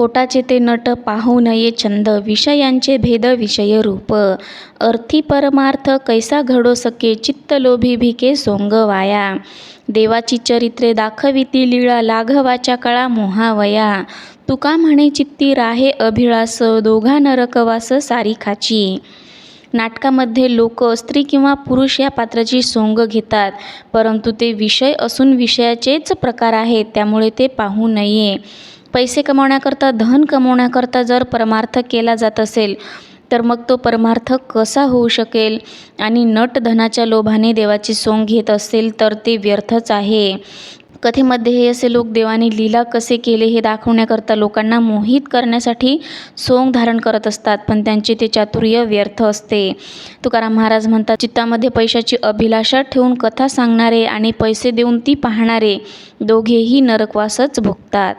पोटाचे ते नट पाहू नये छंद विषयांचे भेद विषय रूप. अर्थी परमार्थ कैसा घडो सके चित्त लोभी भिके सोंग वाया. देवाची चरित्रे दाखविती लीळा लाघवाच्या कळा मोहावया तुका म्हणे चित्ती राहे अभिळास दोघा नरकवास सारिखाची. नाटकामध्ये लोक स्त्री किंवा पुरुष या पात्राची सोंग घेतात. परंतु ते विषय असून विषयाचेच प्रकार आहेत त्यामुळे ते पाहू नये. पैसे कमवण्याकरता धन कमवण्याकरता जर परमार्थ केला जात असेल तर मग तो परमार्थ कसा होऊ शकेल? आणि नट धनाच्या लोभाने देवाची सोंग घेत असेल तर ते व्यर्थच आहे. कथेमध्ये हे असे लोक देवाने लीला कसे केले हे दाखवण्याकरता लोकांना मोहित करण्यासाठी सोंग धारण करत असतात पण त्यांचे ते चातुर्य व्यर्थ असते. तुकाराम महाराज म्हणतात चित्तामध्ये पैशाची अभिलाषा ठेवून कथा सांगणारे आणि पैसे देऊन ती पाहणारे दोघेही नरकवासच भोगतात.